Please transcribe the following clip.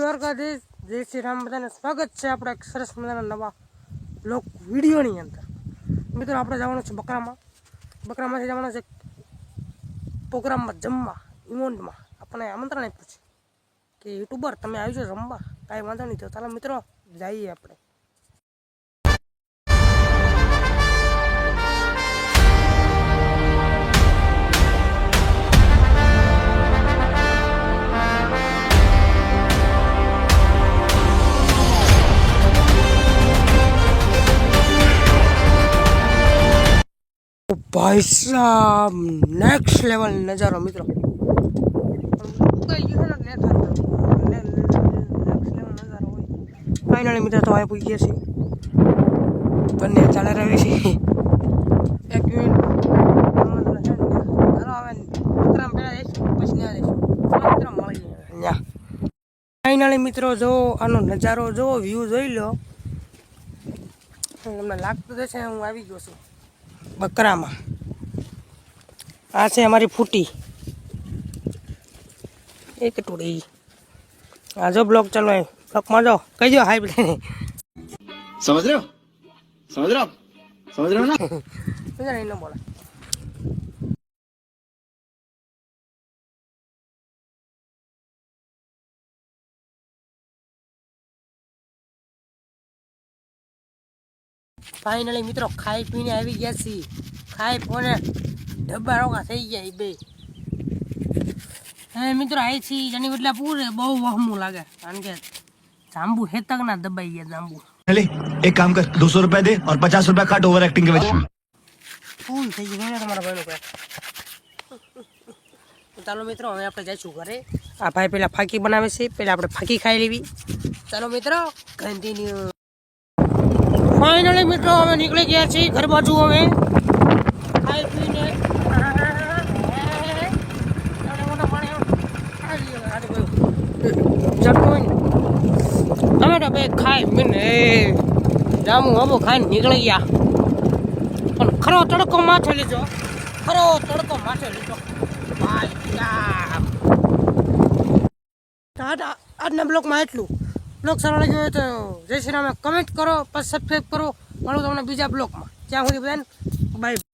દ્વારકાધીશ, જય શ્રી રામ બધાને સ્વાગત છે આપણા એક સરસ મજાના નવા લોક વિડીયોની અંદર. મિત્રો, આપણે જવાનું છે બકરામાં. બકરામાંથી જવાનું છે પ્રોગ્રામમાં જમવા ઇવેન્ટમાં આપણને આમંત્રણ આપ્યું છે કે યુટ્યુબર, તમે આવી જાઓ રમવા કાંઈ વાંધો નહીં તો ચાલો મિત્રો, જઈએ આપણે. ભાઈ સાહેબ નેક્સ્ટ લેવલ નજારો, મિત્રો. ફાઇનલી મિત્રો, તો આવી ગયા છીએ. બંને ચાલે રહી છે. એક મિનિટ ફાઇનલી મિત્રો જો આનો નજારો, જો વ્યૂ જોઈ લો. તમને લાગતું જશે હું આવી ગયો છું બકરામાં. આ છે અમારી ફૂટી. એક ટુડી આ જો બ્લોક ચાલો એ બ્લોકમાં જો. કહી દો હાઈ બધાને સમજ રહ્યો? સમજ રહ્યો? સમજ રહ્યો ના? સમજ રહ્યો બોલા ફાઇનલી મિત્રો ખાઈ પીને આવી ગયા છીએ. ખાઈ પોને ડબ્બા રોકા થઈ ગયા બે. હવે મિત્રો આ છી જણી એટલા પૂરે બહુ વહમું લાગે. કારણ કે જાંબુ હેતક ના દબાઈ ગયા જાંબુ. લે એક કામ કર 200 રૂપિયા દે ઓર 50 રૂપિયા કાટ ઓવર એક્ટિંગ કે વચ્ચે. ફૂલ થઈ ગયો તમારા ભાઈનો પેટ ચાલો મિત્રો હવે આપણે જઈશું ઘરે. આ ભાઈ પેલા ફાકી બનાવે છે પેલા આપણે ફાકી ખાઈ લેવી. ચાલો મિત્રો કન્ટિન્યુ ફાઇનલી મિત્રો અમે નીકળી ગયા છીએ ઘર બાજુ અમે ખાઈ ને અમે બે ખાઈ પીને જામું હબો ખાઈને નીકળી ગયા પણ ખરો તડકો માથે લીધો ખરો તડકો માથે લીધો ભાઈ સાહેબ. આજના બ્લોગમાં એટલું બ્લોગ સારો લાગ્યો હોય તો જય શ્રી રામે કમેન્ટ કરો, પછી સબસ્ક્રાઈબ કરો મળું તમને બીજા બ્લોગમાં ત્યાં સુધી બધાને બાય